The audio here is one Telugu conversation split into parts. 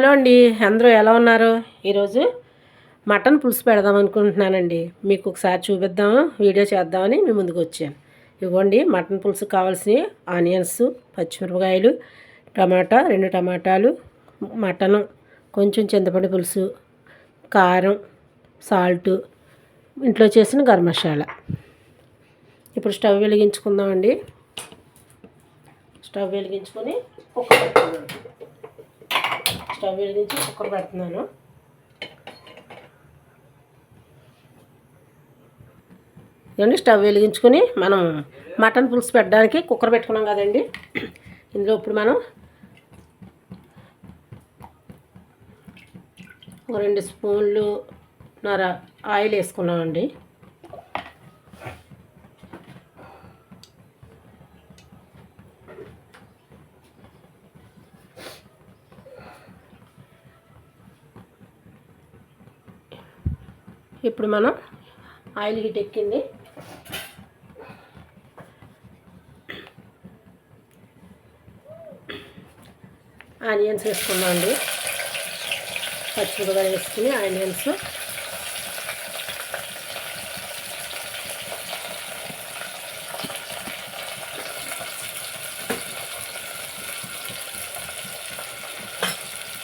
హలో అండి అందరూ ఎలా ఉన్నారు? ఈరోజు మటన్ పులుసు పెడదాం అనుకుంటున్నానండి. మీకు ఒకసారి చూపిద్దాము వీడియో చేద్దామని మీ ముందుకు వచ్చాను. ఇవ్వండి మటన్ పులుసు కావాల్సిన ఆనియన్స్ పచ్చిమిరపకాయలు టమాటా రెండు టమాటాలు మటన్ కొంచెం చింతపండు పులుసు కారం సాల్ట్ ఇంట్లో చేసిన గరం మసాలా. ఇప్పుడు స్టవ్ వెలిగించుకుందామండి. స్టవ్ వెలిగించుకొని కుక్కర్ పెట్టుకుందాం స్టవ్ వెలిగించి కుక్కర్ పెడుతున్నాను. ఇదండి స్టవ్ వెలిగించుకొని మనం మటన్ పులుసు పెట్టడానికి కుక్కర్ పెట్టుకున్నాం కదండి. ఇందులో ఇప్పుడు మనం ఒక రెండు స్పూన్లు నర ఆయిల్ వేసుకున్నామండి. ఇప్పుడు మనం ఆయిల్ హీట్ ఎక్కింది. ఆనియన్స్ వేసుకున్నాం అండి. పచ్చిమిరపకాయలు వేసుకుని ఆనియన్స్.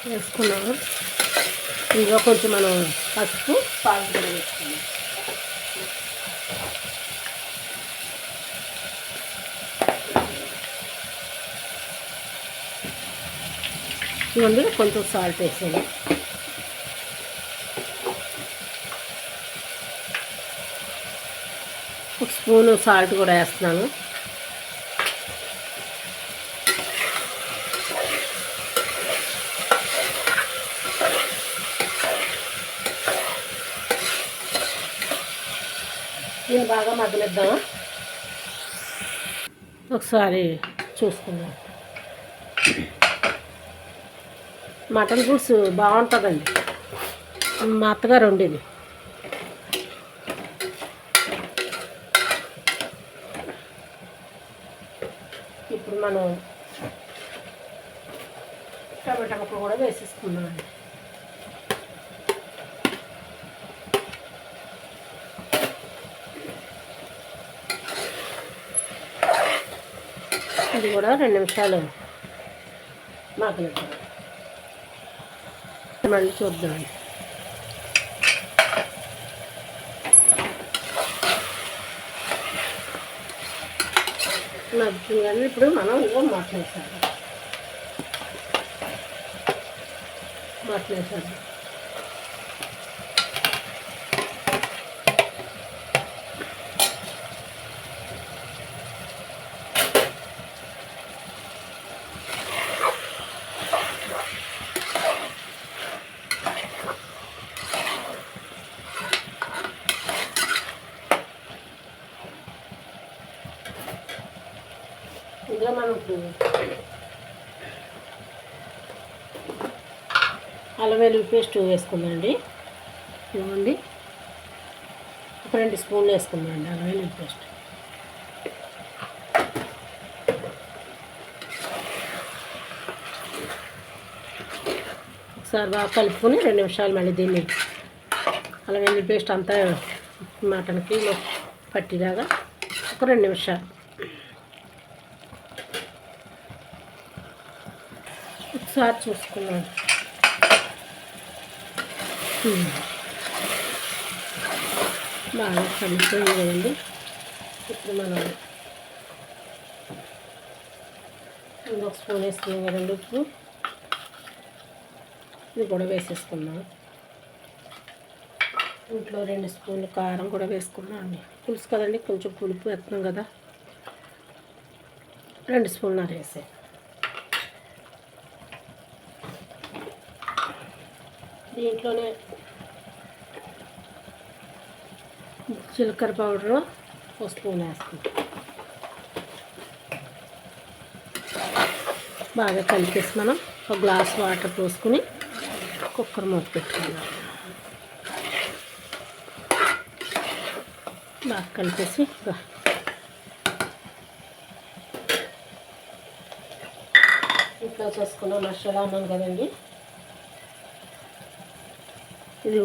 వేసుకున్నాము ఇంకా కొంచెం మనం పసుపు పాలు కూడా వేసుకుందాం. ఇవ్వండి కొంచెం సాల్ట్ వేసాను ఒక స్పూను సాల్ట్ కూడా వేస్తున్నాను. దీన్ని బాగా మగ్గనిద్దాం ఒకసారి చూసుకుందాం. మటన్ పులుసు బాగుంటుందండి. మా అత్తగారు వండేది. ఇప్పుడు మనం టమాటా ముక్కలు కూడా వేసేసుకున్నాం ఇది కూడా రెండు నిమిషాలు మగ్గనిద్దాం మళ్ళీ చూద్దామండి మగ్గుతుంది కానీ ఇప్పుడు మనం ఇంకో మటన్ వేసాలి మటన్ ఇందులో మనం ఇప్పుడు అల్లం వెల్లుల్లి పేస్ట్ వేసుకుందండి ఇవ్వండి. ఒక రెండు స్పూన్లు వేసుకుందామండి అల్లం వెల్లుల్లి పేస్ట్. ఒకసారి బాగా కలుపుకొని రెండు నిమిషాలు మళ్ళీ దీన్ని అల్లం వెల్లుల్లి పేస్ట్ అంతా మటన్కి పట్టిలాగా ఒక రెండు నిమిషాలు. ఒకసారి చూసుకున్నాను బాగా కలిసిపోయింది కదండి. ఇప్పుడు మనం ఇంకొక స్పూన్ వేసుకున్నాం కదండి ఉప్పు ఇది కూడా వేసేసుకున్నాం ఇంట్లో రెండు స్పూన్లు కారం కూడా వేసుకున్నాం అండి. పులుసు కదండి కొంచెం పులుపు వేస్తున్నాం కదా. రెండు స్పూన్లు వేసే దీంట్లోనే జీలకర్ర పౌడరు ఒక స్పూన్ వేస్తాం. బాగా కలిపేసి మనం ఒక గ్లాస్ వాటర్ పోసుకుని కుక్కర్ మూత పెట్టుకుందాం. బాగా కలిపేసి ఇంట్లో చేసుకున్న మసాలా అన్నాను కదండి.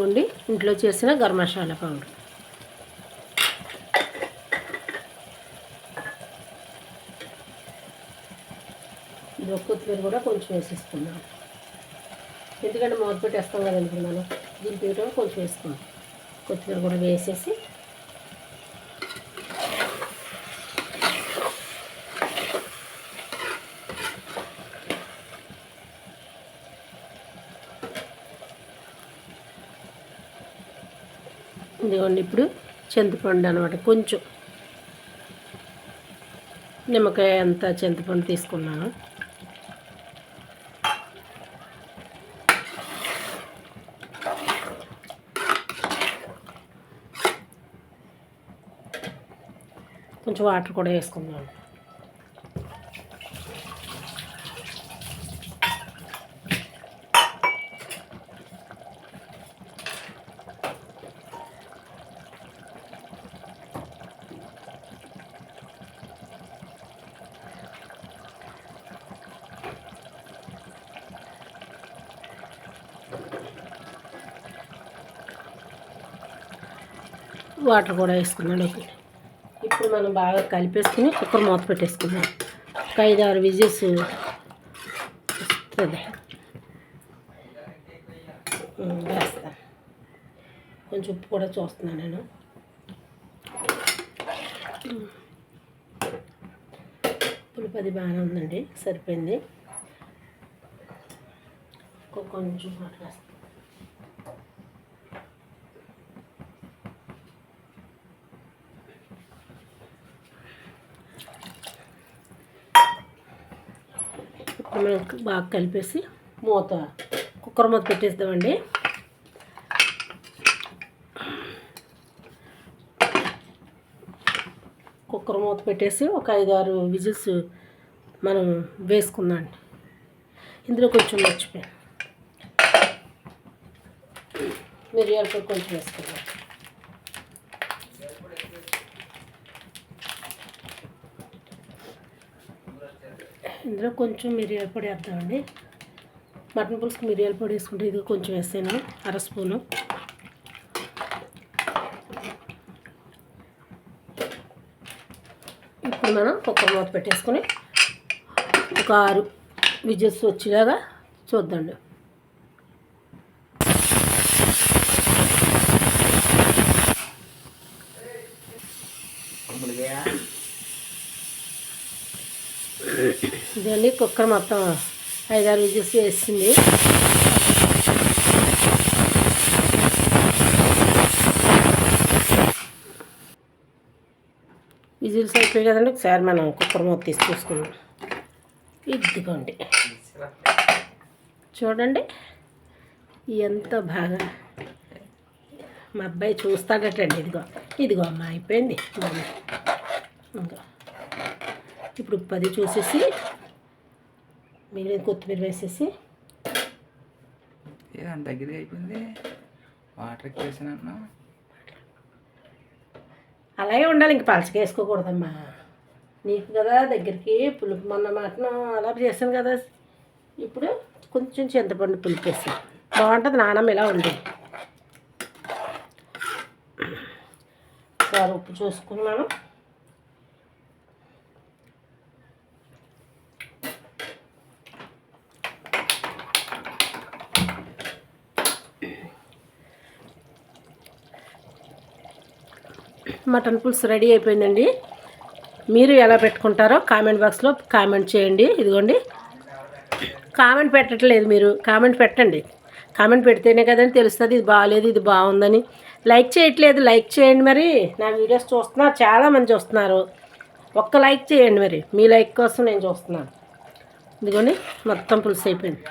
ఉండి ఇంట్లో చేసిన గరం మసాలా పౌడర్. కొత్తిమీర కూడా కొంచెం వేసేసుకున్నాను ఎందుకంటే మూత పెట్టేస్తాం కదండి మనం. దీంట్లో కొంచెం వేసుకున్నాం కొత్తిమీర కూడా వేసేసి. ఇదిగోండి ఇప్పుడు చింతపండు అనమాట కొంచెం నిమ్మకాయ అంత చింతపండు తీసుకున్నాను. కొంచెం వాటర్ కూడా వేసుకుందాం. వాటర్ కూడా వేసుకున్నాను. ఇప్పుడు మనం బాగా కలిపేసుకుని కుక్కర్ మూత పెట్టేసుకుందాం. ఒక ఐదు ఆరు విజిల్స్ వస్తుంది. వేస్తా కొంచెం ఉప్పు కూడా చూస్తున్నాను నేను. పులిపది బాగానే ఉందండి సరిపోయింది. కొంచెం వాటర్ వేస్తాను ఇప్పుడు మనం బాగా కలిపేసి మూత కుక్కర్ మూత పెట్టేద్దామండి. కుక్కర్ మూత పెట్టేసి ఒక ఐదు ఆరు విజిల్స్ మనం వేసుకుందాం ఇందులో కొంచెం మర్చిపోయాను. మిరియాల పొడి కొంచెం వేసుకుందాం. ఇందులో కొంచెం మిరియాల పొడి వేద్దామండి. మటన్ పులుసుకి మిరియాల పొడి వేసుకుంటే ఇది కొంచెం వేసాను అర స్పూను. ఇప్పుడు మనం కుక్కర్ మూత పెట్టేసుకొని ఒక ఆరు విజిల్స్ వచ్చేలాగా చూద్దాండి ఇదండి కుక్కర్ మొత్తం ఐదారు విజిల్స్ వేసింది. విజిల్స్ అయిపోయి కదండి ఒకసారి మనం కుక్కర్ మూత తీసి చూసుకుందాం. ఇదిగోండి. చూడండి ఎంత బాగా మా అబ్బాయి చూస్తాడటండి. ఇదిగో ఇదిగో అమ్మ అయిపోయింది. ఇప్పుడు పది చూసేసి మీరు కొత్తిమీర వేసేసి. ఏదంత దగ్గరగా అయిపోయింది. వాటర్ అలాగే ఉండాలి ఇంక పలచగా వేసుకోకూడదమ్మా. నీకు కదా దగ్గరికి పులుపు మొన్న మటన్ అలా చేశాను కదా. ఇప్పుడు కొంచెం చింతపండు పులుపు వేసి. బాగుంటుంది నానమ్మ ఇలా ఉంది. సరే ఉప్పు చూసుకున్నాను. మటన్ పులుసు రెడీ అయిపోయిందండి. మీరు ఎలా పెట్టుకుంటారో కామెంట్ బాక్స్లో కామెంట్ చేయండి. ఇదిగోండి. కామెంట్ పెట్టట్లేదు మీరు. కామెంట్ పెట్టండి. కామెంట్ పెడితేనే కదండి తెలుస్తుంది ఇది బాగాలేదు ఇది బాగుందని. లైక్ చేయట్లేదు లైక్ చేయండి మరి. నా వీడియోస్ చూస్తున్నారు చాలామంది చూస్తున్నారు. ఒక్క లైక్ చేయండి మరి. మీ లైక్ కోసం నేను చూస్తున్నాను. ఇదిగోండి మొత్తం పులుసు అయిపోయింది.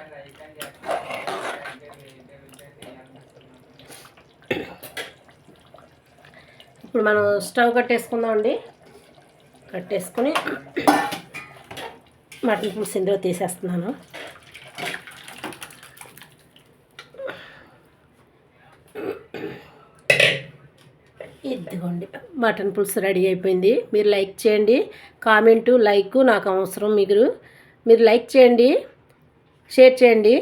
ఇప్పుడు మనం స్టవ్ కట్టేసుకుందాం అండి. కట్టేసుకొని మటన్ పులుసు ఇందులో తీసేస్తున్నాను. ఇదిగోండి మటన్ పులుసు రెడీ అయిపోయింది. మీరు లైక్ చేయండి కామెంటు లైక్ నాకు అవసరం. మీరు మీరు లైక్ చేయండి షేర్ చేయండి.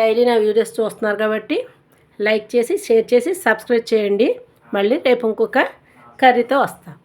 డైలీ నా వీడియోస్ చూస్తున్నారు కాబట్టి లైక్ చేసి షేర్ చేసి సబ్స్క్రైబ్ చేయండి. మళ్ళీ రేపు ఇంకొక కర్రీతో వస్తాను